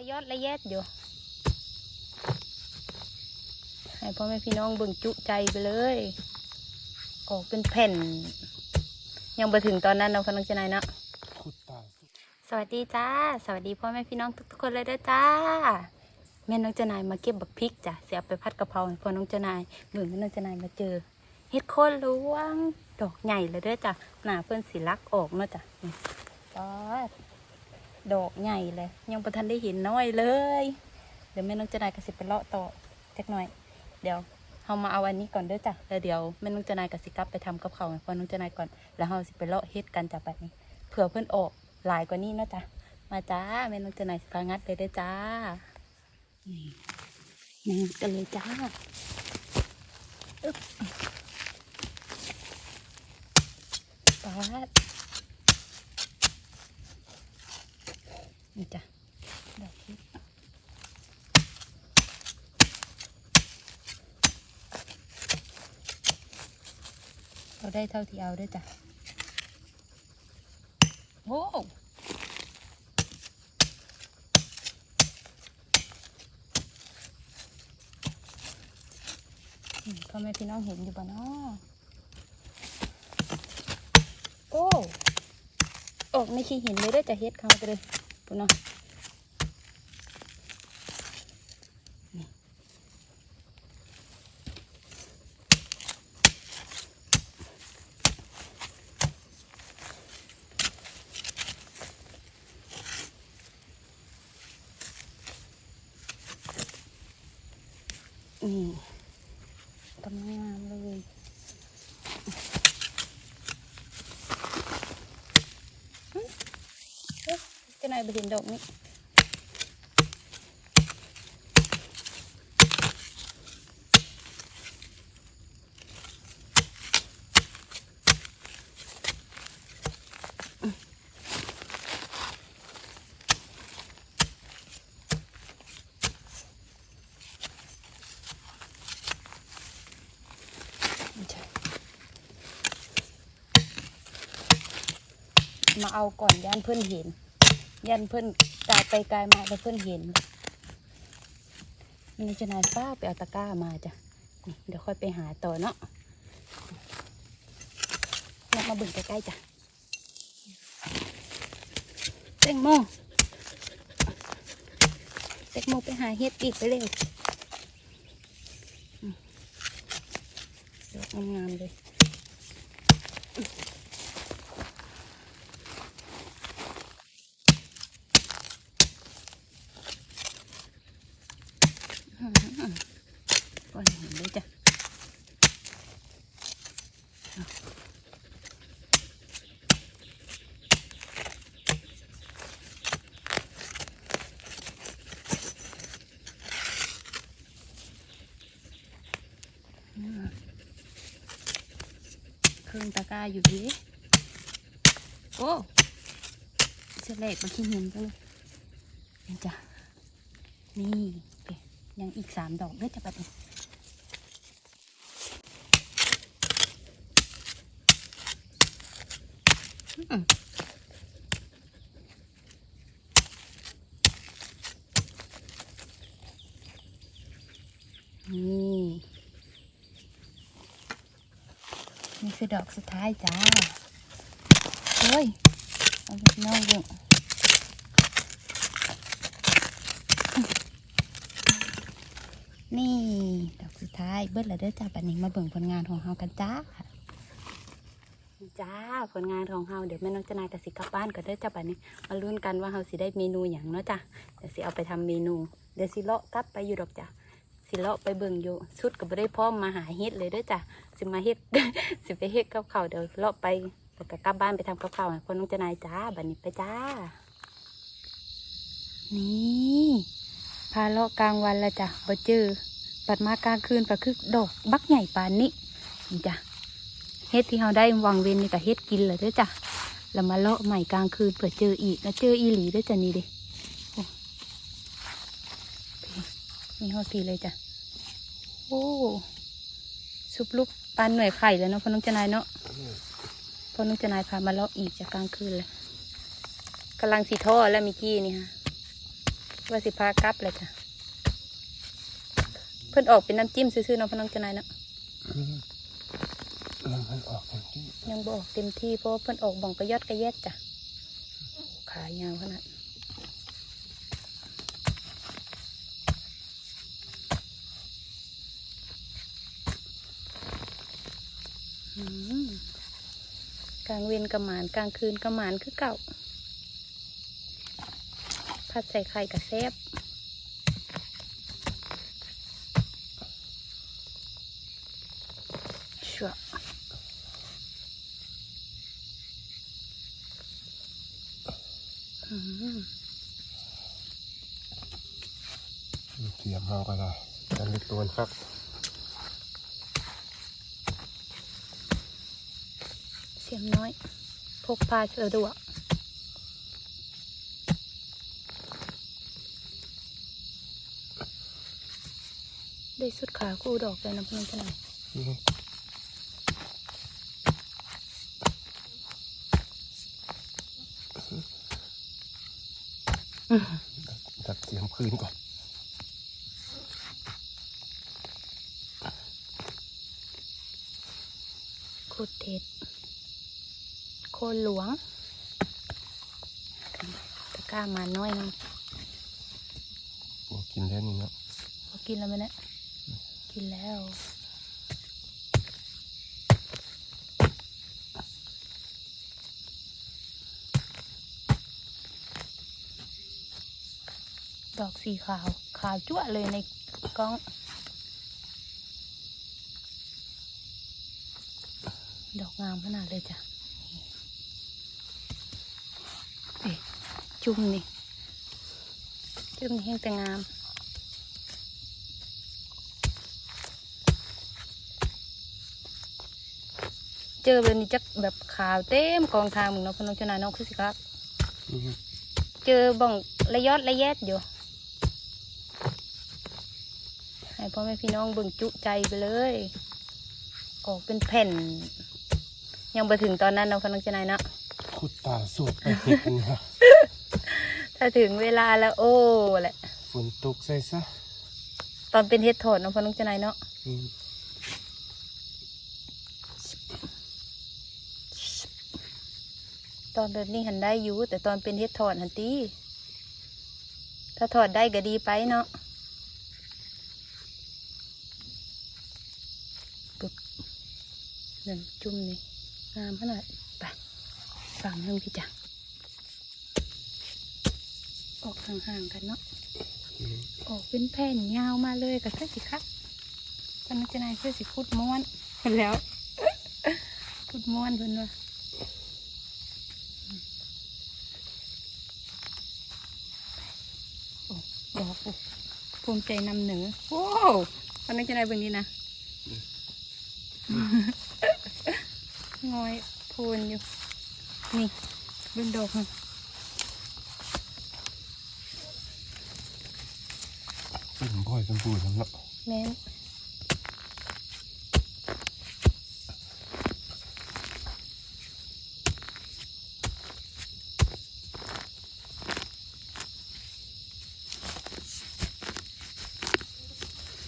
ระยอดระแยดอยู่ ให้พ่อแม่พี่น้องเบิ่งจุใจไปเลย ออกเป็นแผ่น ยังไปถึงตอนนั้นเนาะพ่อน้องเจนายเนะสวัสดีจ้า สวัสดีพ่อแม่พี่น้องทุกๆคนเลยด้อจ้า แม่น้องเจนายมาเก็บบักพริกจ้ะเสียไปพัดกะเพราพ่อน้องเจนายเบิ่งแม่น้องเจนายมาเจอเฮ็ดโคนหลวงดอกใหญ่เลยด้อจ้ะหน้าเพื่อนสีลักออกเนาะจ้ะป๊า ดดอกใหญ่เลย ยังประทันได้เห็นน้อยเลย เดี๋ยวแม่น้องเจนายก็สิไปเลาะต่อจักหน่อย เดี๋ยวเรามาเอาอันนี้ก่อนเด้อจ้ะแล้วเดี๋ยวแม่น้องเจนายกับสิกลับไปทำกับเขาให้พ่อน้องเจนายก่อน แล้วเราสิไปเลาะเฮ็ดกันจ้ะแบบนี้เผื่อเพื่อนออกหลายกว่านี้นะจ้ะมาจ้าแม่น้องเจนายสิพางัดเลยได้จ้านี่มางัดกันเลยจ้าอึ๊บปา นี่จ้ะดอกพริกเราได้เท่าที่เอาด้วยจ้ะโว้วอืมพ่อแม่พี่น้องเห็นอยู่บ่เนาะโอ้ ออกไม่ขี้เห็นเลยได้จะเฮ็ดเขาไปเลย ปุ่นเนาะนี่นี่กำลังงามเลยหึเอ๊ะเจะนายไปเห็นดอกนี้ยมาเอาก่อนย่านเพื่อนเห็น ย่านเพื่อนกายไปกายมาแล้วเพื่อนเห็นมันจะนายป้าไปเอาตะกร้ามาจ้ะเดี๋ยวค่อยไปหาต่อเนาะเรามาบิ่งใกล้ๆจ้ะแตงโมแตงโมไปหาเฮ็ดอีกไปเร็วดอกงามๆเลยก่อนเห็นเลยจ้ะเอาอืม เครื่องตะกร้าอยู่ดีโอ้เสลกมาขี้เห็นก็เลยเห็นจ้ะนี่ยังอีกสามดอกเด้อจะปะเนี่ยอืมนี่ นี่ คือดอกสุดท้ายจ้าโอ้ยเอาไปน้องเรื่งนี่ดอกสุดท้ายเบิ้ลแล้วเด้อจ้าปันนี้มาเบิ่งผลงานของเฮากันจ้าจ้าผลงานของเฮาเดี๋ยวแม่น้องจะนายกับสิกลับบ้านก็เด้อจ้าปันนี้มาลุ้นกันว่าเฮาสิได้เมนูอย่างเนาะจ้ะเดี๋ยวสิเอาไปทำเมนูเดี๋ยวสิเลาะกลับไปอยู่ดอกจ้ะ สิเลาะไปเบิ่งอยู่ชุดก็บ่ได้พร้อมมาหาเฮ็ดเลยเด้อจ้ะสิมาเฮ็ด สิไปเฮ็ดกับเขาเดี๋ยวเลาะไปแล้วก็กลับบ้านไปทำกับข้าวให้คนน้องเจนายจ้าบัดนี้ไปจ้า นี่พาเลาะกลางวันแล้วจ้ะบ่เจอปัดมากลางคืนก็คือดอกบักใหญ่ปานนี้นี่จ้ะเฮ็ดที่เราได้วางเวนนี่ก็เฮ็ดกินเลยเด้อจ้ะแล้วมาเลาะใหม่กลางคืนเผื่อเจออีกแล้วเจออีหลีเด้อจ้ะนี่เด้โอ้ นี่ฮอดทีเลยจ้ะ โอ้ซุปลูกปลาหน่วยไข่แล้วเนาะพ่อน้องเจานายเนาะพ่อน้องเจานายพามาเลาะอีกจากกลางคืนเลยกำลังสีท่อแล้วเมิกี้นี่ฮะว่าสิพากลับเลยจ้ะ เพิ่นออกเป็นน้ำจิ้มซื่อๆเนาะพอน้องเจานายเนาะมันมันออกอย่างที่ยังบออกเต็มที่เพราะว่าเพิ่นออกบ่องกระยอดกระแยดจ้ะขายาวขนาดอืม กลางเวียนกระหมานกลางคืนกระหมานคือเก่าผัดใส่ไข่กับแซบชัวอืมเทียมเฮาก็ได้กันเล็กตัวครับ เสียงน้อย พกพาสะดวกได้สุดขาคู่ดอกเลยนะพี่น้องท่านไหนดัดเสียมคืนก่อนโคตรเด็ดโคนหลวงตะกร้ามาน้อยนึงบ่กินแล้วนี่เนาะพอกินแล้วไหมเนี่ยกินแล้วดอกสีขาว ขาวจั่วะเลยในกล้อง ดอกงามขนาดเลยจ้ะเอ๊ะ จุ่มนี่ จุ่มนี่แห้งแต่งามเจอแบบนี้จักแบบขาวเต็มกองทางมึงเนาะพน้องชนายน้องคือสิครับอืมเจอบ่องระยอดระแยดอยู่ ให้พ่อแม่พี่น้องเบิ่งจุใจไปเลย ออกเป็นแผ่น ยังไปถึงตอนนั้นเนาะพน้องชนายเนาะขุดตาสวดไปเห็ดนี่ฮะ ถ้าถึงเวลาแล้วโอ้แหละ ฝนตกใส่ซะตอนเป็นเฮ็ดโทษเนาะพน้องชนายเนาะอืมตอนแบบนี้หันได้อยู่แต่ตอนเป็นเฮ็ดถอดหันตีถ้าถอดได้ก็ดีไปเนาะปึ๊บนั่นจุ่มนี่งามขนาดไปฝั่งหนึงพี่จัง ออกห่างๆกันเนาะอืมออกเป็นแผ่นยาวมาเลยกับเสื้อสีครับกันจะนายเสื้อสีคุดม้วนแล้วคุดม้วนเพิ่นว่าโอ้ดอกโอ้ภูมิใจนำเหนือโว้วตอนนี้จะได้เบิ่งนี้นะงอยพูนอยู่ นี่เบิ่งดอก มันเป็นบ่อยเป็นปูแล้วเนาะแม่น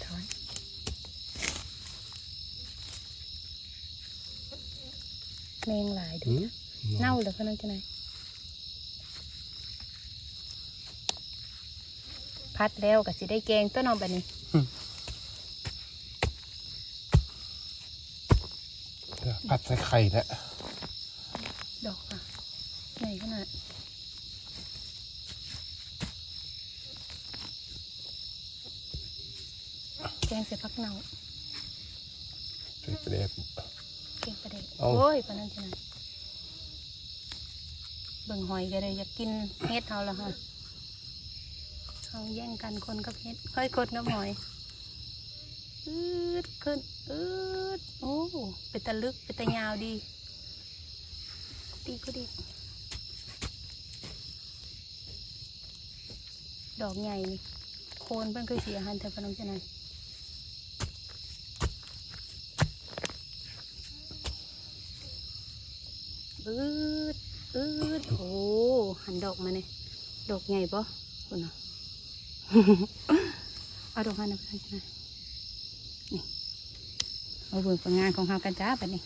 ถอนแมงหลายดูอืมเน่าเหรอคะน้องจะไหนายพัดแล้วก็สิได้แกงต้นนอแบบนี้เดี๋ยวผัดใส่ไข่แล้วดอกอะใหญ่ขนาดแกงใส่ผักเน่าใส่ไปแดกแกงปลาเด็กเอาโอ้ยปานนั้นจะไหนายเบิ่งหอยกันเลยอยากกินเฮ็ดเอาละฮะ เอาแย่งกันคนกับเฮ็ดค่อยคนกับหอยอืดขึ้นอืดโอ้เป็นตะลึกเป็นตะยาวดี ดีก็ดี ดอกใหญ่นี่โคนเพิ่นเคยเสียหันเถอะพน้องจะไหนอืดอืดโอ้หันดอกมาเนี่ยดอกใหญ่ปะคุณน่ะ เอาดอกฮันนะพี่น้องจ้านี่เอาเบิ่งผลงานของเฮากันจ้าบัดนี้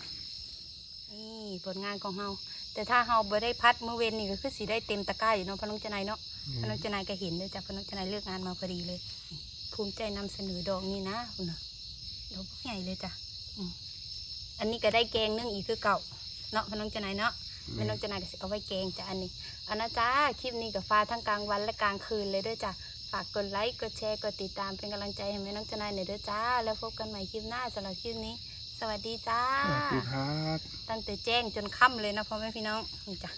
นี่ผลงานของเฮาแต่ถ้าเฮาบ่ได้พัดเมื่อเว้นนี่ก็คือสิได้เต็มตะกร้าอยู่เนาะพอน้องจะนายเนาะพอน้องจะนายก็เห็นด้วยจ้ะพอน้องจะนายเลือกงานมาพอดีเลยนี่ภูมิใจนำเสนอดอกนี้นะคุณน่ะดอกบักใหญ่เลยจ้ะอืมอันนี้ก็ได้แกงนึ่งอีกคือเก่าเนาะพอน้องจะนายเนาะพอน้องจะนายก็สิเอาไว้แกงจ้ะอันนี้เอานะจ้าคลิปนี้ก็ฟ้าทั้งกลางวันและกลางคืนเลยเด้วยจ้ะฝากกดไลค์ กดแชร์ กดติดตามเป็นกำลังใจให้แม่น้องจะนายหน่อยเด้อจ้า แล้วพบกันใหม่คลิปหน้าสำหรับคลิปนี้ สวัสดีจ้า สวัสดีครับ ตั้งแต่แจ้งจนค่ำเลยนะพ่อแม่พี่น้องนี่จ้ะ